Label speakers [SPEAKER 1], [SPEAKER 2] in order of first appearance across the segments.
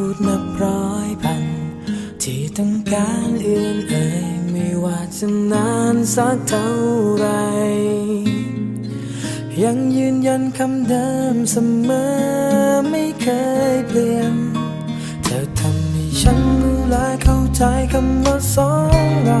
[SPEAKER 1] พูดนับร้อยพัน ที่ต้องการเอื้อนเอ่ยไม่ว่าจะนานสักเท่าไร ยังยืนยันคำเดิมเสมอไม่เคยเปลี่ยน เธอทำให้ฉันรู้และเข้าใจคำว่าสองเรา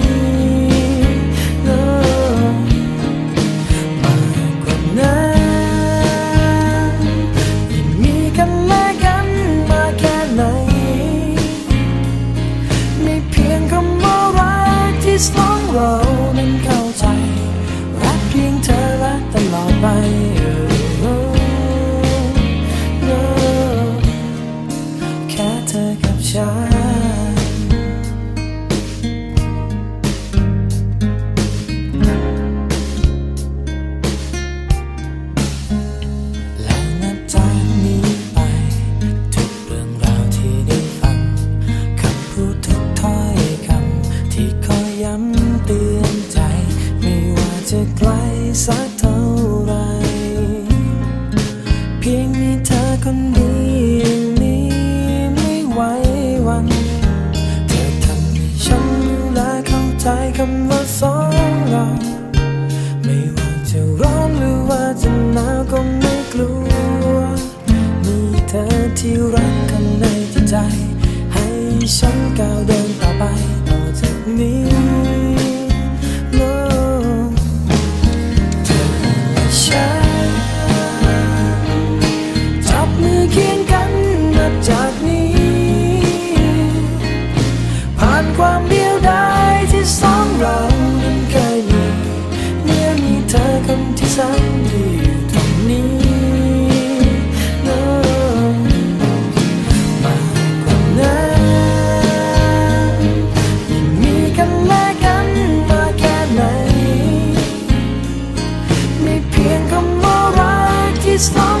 [SPEAKER 1] ส่องเรานั้นเข้าใจ รักเพียงเธอและตลอดไปแค่เธอกับฉัน ย้ำเตือนใจ ไม่ว่าจะไกลสักเท่าไร เพียงมีเธอคนเดียวอย่างนี้ไม่ไหววัน เธอทำให้ฉันรู้และเข้าใจคำว่าสองเราไม่ว่าจะร้อนหรือว่าจะหนาวก็ไม่กลัว มีเธอที่รักกันในใจ ให้ฉันก้าวเดินต่อไปต่อจากนี้ กที่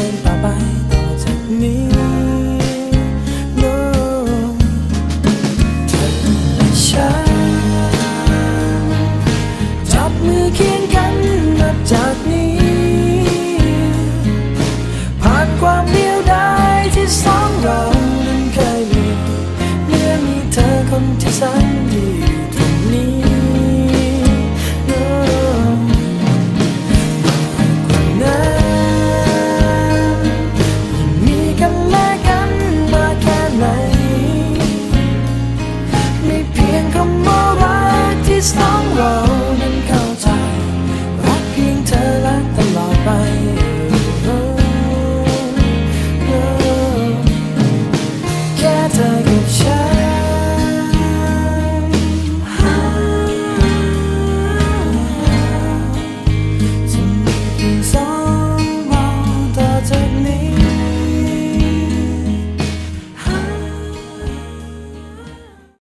[SPEAKER 1] น